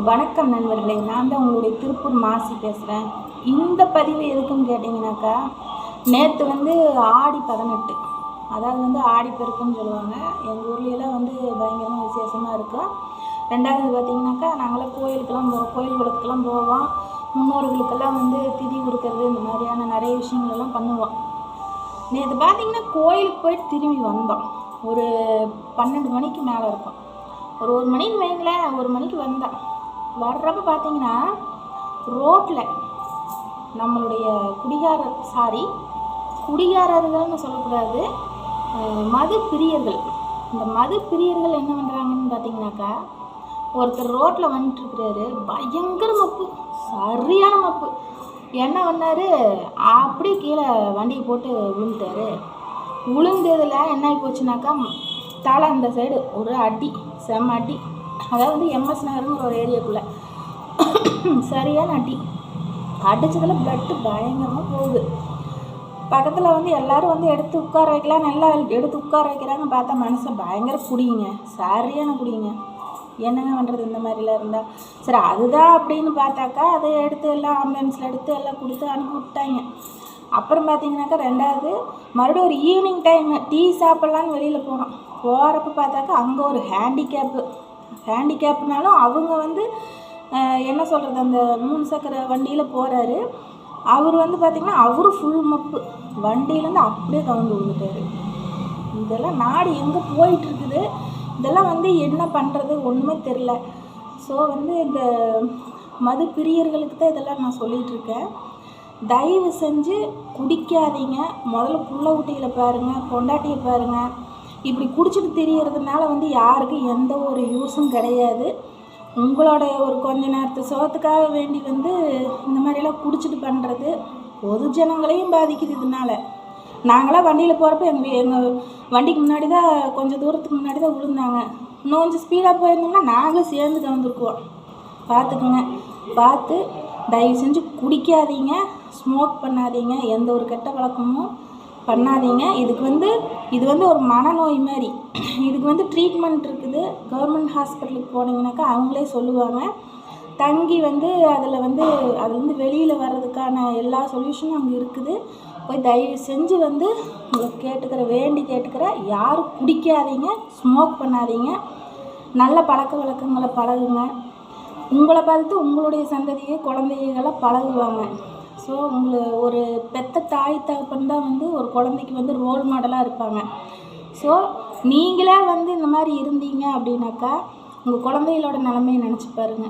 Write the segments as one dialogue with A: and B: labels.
A: வணக்கம் நண்பர்களே நான் தான் உங்களுடைய திருப்பூர் மாசி பேசுகிறேன் இந்த பதிவு எதுக்குன்னு கேட்டிங்கனாக்கா நேற்று வந்து ஆடி பதினெட்டு. அதாவது வந்து ஆடி பெருக்குன்னு சொல்லுவாங்க. எங்கள் ஊர்லெலாம் வந்து பயங்கரமாக விசேஷமாக இருக்கும் ரெண்டாவது பார்த்திங்கனாக்கா நாங்களாம் கோயிலுக்கெல்லாம் போ கோயில் குளத்துக்கெல்லாம் போவோம். முன்னோர்களுக்கெல்லாம் வந்து திதி கொடுக்கறது இந்த மாதிரியான நிறைய விஷயங்களெல்லாம் பண்ணுவோம். நேற்று பார்த்திங்கன்னா கோயிலுக்கு போயிட்டு திரும்பி வந்தோம். ஒரு பன்னெண்டு மணிக்கு மேலே இருக்கும். ஒரு ஒரு மணின்னு வைங்களேன் ஒரு மணிக்கு வந்தேன் வர்றப்ப பார்த்தீங்கன்னா ரோட்டில் நம்மளுடைய குடிகாரர் சாரி குடிகாரர்கள்னு சொல்லக்கூடாது மது பிரியர்கள் இந்த மது பிரியர்கள் என்ன பண்ணுறாங்கன்னு பார்த்தீங்கன்னாக்கா ஒருத்தர் ரோட்டில் வந்துட்டுருக்கிறாரு பயங்கர மப்பு சரியான மப்பு. என்ன பண்ணார்? அப்படியே கீழே வண்டியை போட்டு விழுந்துட்டாரு. விழுந்ததில் என்ன ஆகி போச்சுனாக்கா தலை அந்த சைடு ஒரு அடி செம்ம அடி. அதாவது வந்து எம்எஸ் நகருங்கிற ஒரு ஏரியாக்குள்ளே சரியான அடி. அடிச்சதில் பிளட்டு பயங்கரமாக போகுது. பக்கத்தில் வந்து எல்லோரும் வந்து எடுத்து உட்கார வைக்கலாம் நல்லா எடுத்து உட்கார வைக்கிறாங்க பார்த்தா மனசை பயங்கர குடிங்க. சரியான குடிங்க. என்னங்க பண்ணுறது இந்த மாதிரிலாம் இருந்தால் சரி அதுதான் அப்படின்னு பார்த்தாக்கா அதை எடுத்து எல்லாம் ஆம்புலன்ஸில் எடுத்து எல்லாம் கொடுத்து அனுப்பி விட்டாங்க. அப்புறம் பார்த்தீங்கன்னாக்கா ரெண்டாவது மறுபடியும் ஒரு ஈவினிங் டைம் டீ சாப்பிட்லான்னு வெளியில் போனோம். போகிறப்ப பார்த்தாக்கா அங்கே ஒரு ஹேண்டிகேப்பு ஹேண்டிகேப்னாலும் அவங்க வந்து என்ன சொல்கிறது அந்த மூணு சக்கர வண்டியில் போகிறாரு அவர் வந்து பார்த்திங்கன்னா அவரும் ஃபுல் மப்பு. வண்டியிலேருந்து அப்படியே கவுந்து விழுந்துட்டாரு. இதெல்லாம் நாடு எங்கே போயிட்டுருக்குது? இதெல்லாம் வந்து என்ன பண்ணுறது ஒன்றுமே தெரில ஸோ வந்து இந்த மது பிரியர்களுக்கு தான் இதெல்லாம் நான் சொல்லிகிட்ருக்கேன் தயவு செஞ்சு குடிக்காதீங்க. முதல்ல புள்ள ஊட்டிகளை பாருங்கள் பொண்டாட்டியை பாருங்கள் இப்படி குடிச்சிட்டு தெரியறதுனால வந்து யாருக்கும் எந்த ஒரு யூஸும் கிடையாது. உங்களோட ஒரு கொஞ்ச நேரத்து சோத்துக்காக வேண்டி வந்து இந்த மாதிரிலாம் குடிச்சிட்டு பண்ணுறது பொது ஜனங்களையும் பாதிக்குது இதனால. நாங்களாம் வண்டியில் போகிறப்ப எங்கள் எங்கள் வண்டிக்கு முன்னாடி தான் கொஞ்சம் தூரத்துக்கு முன்னாடி தான் விழுந்தாங்க. இன்னும் கொஞ்சம் ஸ்பீடாக போயிருந்தோம்னா நாங்களும் சேர்ந்து கலந்துருக்குவோம். பார்த்துக்குங்க பார்த்து தயவு செஞ்சு குடிக்காதீங்க. ஸ்மோக் பண்ணாதீங்க. எந்த ஒரு கெட்ட பழக்கமும் பண்ணாதீங்க. இதுக்கு வந்து இது வந்து ஒரு மனநோய் மாதிரி இதுக்கு வந்து ட்ரீட்மெண்ட் இருக்குது. கவர்மெண்ட் ஹாஸ்பிட்டலுக்கு போனீங்கனாக்கா அவங்களே சொல்லுவாங்க. தங்கி வந்து அதில் வந்து அதுலேருந்து வெளியில் வர்றதுக்கான எல்லா சொல்யூஷனும் அங்கே இருக்குது. போய் தயவு செஞ்சு வந்து கேட்டுக்கிற வேண்டி கேட்டுக்கிற யாரும் குடிக்காதீங்க. ஸ்மோக் பண்ணாதீங்க. நல்ல பழக்க வழக்கங்களை பழகுங்க. உங்களை பார்த்து உங்களுடைய சந்ததியை குழந்தைகளை பழகுவாங்க. ஸோ உங்களை ஒரு பெத்த தாய் தகப்பன் தான் வந்து ஒரு குழந்தைக்கு வந்து ரோல் மாடலாக இருப்பாங்க. ஸோ நீங்களே வந்து இந்த மாதிரி இருந்தீங்க அப்படின்னாக்கா உங்கள் குழந்தைகளோட நிலமையை நினச்சி பாருங்க.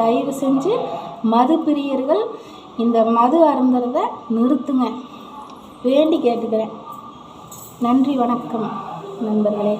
A: தயவு செஞ்சு மது பிரியர்கள் இந்த மது அருந்துறத நிறுத்துங்க. வேண்டி கேட்டுக்கிறேன். நன்றி வணக்கம் நண்பர்களே.